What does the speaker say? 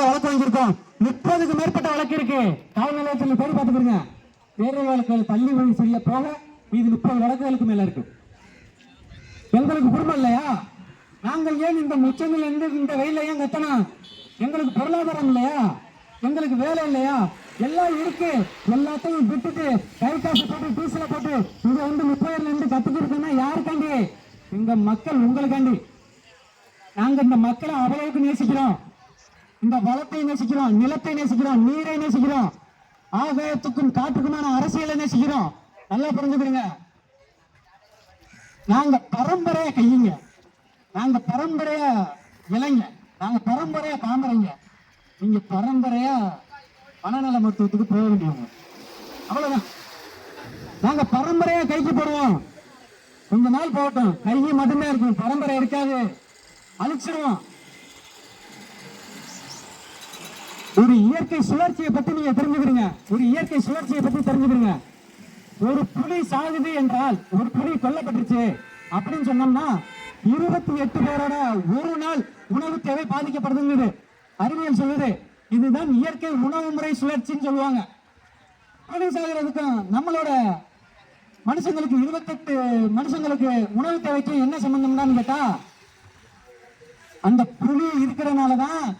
நாங்க வழக்கு வாங்கியிருக்கோம். முப்பதுக்கு மேற்பட்ட வழக்கு இருக்கு. காவல் நிலையத்தில் போய் பார்த்துக்கிறீங்க பேரவை வழக்குகள் பள்ளி வழி செய்ய போக மீது முப்பது வழக்குகளுக்கு மேல இருக்கு. எங்களுக்கு குடும்பம் இல்லையா? நாங்கள் ஏன் இந்த முச்சங்கள் இருந்து இந்த வெயில ஏன் கத்தணும்? எங்களுக்கு பொருளாதாரம் இல்லையா? எங்களுக்கு வேலை இல்லையா? எல்லாம் இருக்கு. எல்லாத்தையும் விட்டுட்டு கை காசு போட்டு டீசல போட்டு இங்க வந்து முப்பதுல இருந்து கத்துக்கிறதுன்னா யாருக்காண்டி? எங்க மக்கள் உங்களுக்காண்டி. நாங்க இந்த மக்களை அவ்வளவுக்கு நேசிக்கிறோம். இந்த வளத்தை நேசிக்கிறோம் நிலத்தை நேசிக்கிறோம் நீரை நேசிக்கிறோம். ஆகாயத்துக்கும் காட்டுக்குமான அரசியலை நேசிக்கிறோம். நல்லா புரிஞ்சுக்கிறீங்க? நாங்க பரம்பரைய கையுங்க. நாங்க பரம்பரைய இளைஞ நாங்க பரம்பரைய பாம்பரைங்க நீங்க பரம்பரையா மனநல மருத்துவத்துக்கு போக வேண்டியவங்க. அவ்வளவுதான். நாங்க பரம்பரையா கைக்கு போடுவோம். கொஞ்ச நாள் போகட்டும். கையை மட்டுமே இருக்கும். பரம்பரை இருக்காது. அழிச்சிருவோம். ஒரு இயற்கை சுழற்சியை பத்தி நீங்க தெரிஞ்சுக்கிறீங்க. ஒரு இயற்கை சுழற்சியை பத்தி தெரிஞ்சுக்கிறீங்க. ஒரு புலி சாகுது என்றால் ஒரு புலி கொல்லப்பட்டுருச்சு அப்படின்னு சொன்னோம்னா இருபத்தி எட்டு பேரோட ஒரு நாள் உணவு தேவை பாதிக்கப்படுதுங்குது. அறிவியல் சொல்லுது. இதுதான் இயற்கை உணவு முறை சுழற்சின்னு சொல்லுவாங்க. புலி சாகிறதுக்கும் நம்மளோட மனுஷங்களுக்கு இருபத்தெட்டு மனுஷங்களுக்கு உணவு தேவைக்கு என்ன சம்பந்தம்னு கேட்டா அந்த புலி இருக்கிறனால தான்